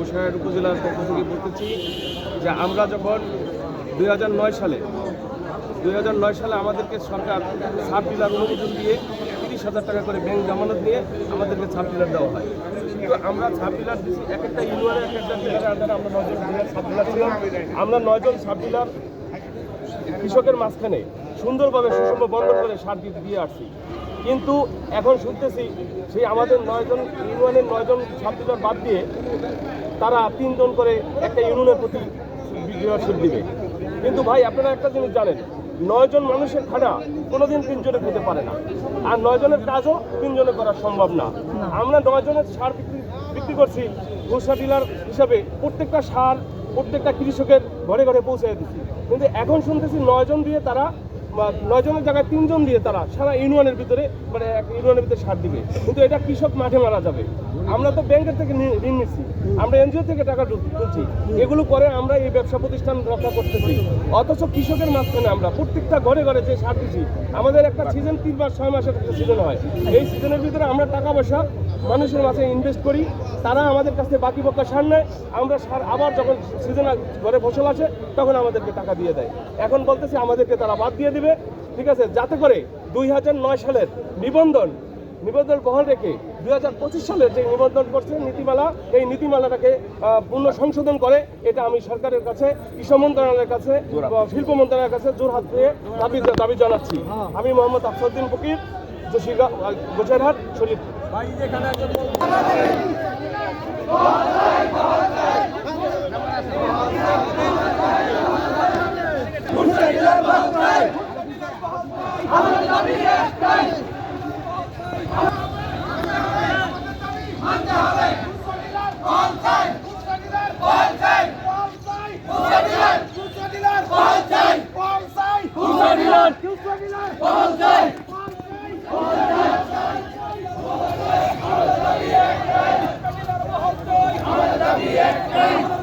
গোসাইহাট উপজেলার পক্ষ থেকে বলতেছি যে আমরা যখন দুই হাজার নয় সালে, দুই হাজার নয় সালে আমাদেরকে সরকার সাব ডিলার অনুমোদন দিয়ে তিরিশ হাজার টাকা করে ব্যাংক জামানত নিয়ে আমাদেরকে সাব ডিলার দেওয়া হয়। কিন্তু আমরা সাব ডিলার এক একটা ইউনিয়নের এক একটা ডিলারের আন্ডারে আমরা নয়জন ডিলার সাব ডিলার ছিলাম আমরা নয়জন সাব ডিলার কৃষকের মাঝখানে সুন্দরভাবে সুষম বন্ধন করে সার দিতে দিয়ে আসছি। কিন্তু এখন শুনতেছি সেই আমাদের নয়জন, ইউনিয়নের নয়জন ছাত্রীদের বাদ দিয়ে তারা তিনজন করে একটা ইউনিয়নের প্রতি ডিলারশিপ দিবে। কিন্তু ভাই আপনারা একটা জিনিস জানেন নয়জন মানুষের খানা কোনোদিন তিনজনে খেতে পারে না। আর নয়জনের কাজও তিনজনে করা সম্ভব না। আমরা নয়জনের সার বিক্রি বিক্রি করছি ঘোষা ডিলার হিসাবে প্রত্যেকটা সার প্রত্যেকটা কৃষকের ঘরে ঘরে পৌঁছে দিচ্ছি। কিন্তু এখন শুনতেছি নয়জন দিয়ে তারা নয়জনের জায়গায় তিনজন দিয়ে তারা সারা ইউনিয়নের ভিতরে মানে এক ইউনিয়নের ভিতরে সার দিবে। কিন্তু এটা কৃষক মাঠে মারা যাবে। আমরা তো ব্যাংকের থেকে ঋণ নিচ্ছি। আমরা এনজিও থেকে টাকা তুল- তুলছি। এগুলো করে আমরা এই ব্যবসা প্রতিষ্ঠান রক্ষা করতেছি। অথচ কৃষকের মাঝখানে আমরা প্রত্যেকটা ঘরে ঘরে যে সার দিচ্ছি আমাদের একটা সিজন তিন মাস, ছয় মাসের সিজন হয়। এই সিজনের ভিতরে আমরা টাকা পয়সা মানুষের মাঝে ইনভেস্ট করি তারা আমাদের কাছে বাকি পক্কা সার নেয় আমরা সার আবার যখন সিজন ঘরে ফসল আসে তখন আমাদেরকে টাকা দিয়ে দেয়। এখন বলতেছি আমাদেরকে তারা বাদ দিয়ে দিবে ঠিক আছে? যাতে করে দুই হাজার নয় সালের নিবন্ধন নিবন্ধন বহাল রেখে দুই হাজার পঁচিশ সালের যে নিবন্ধন করছে নীতিমালা এই নীতিমালাটাকে পূর্ণ সংশোধন করে এটা আমি সরকারের কাছে কৃষি মন্ত্রণালয়ের কাছে শিল্প মন্ত্রণালয়ের কাছে জোরহাত দিয়ে দাবি দাবি জানাচ্ছি। আমি মোহাম্মদ আফসুদ্দিন ফকির গোসাইরহাট শরীরপুর All day! একটাই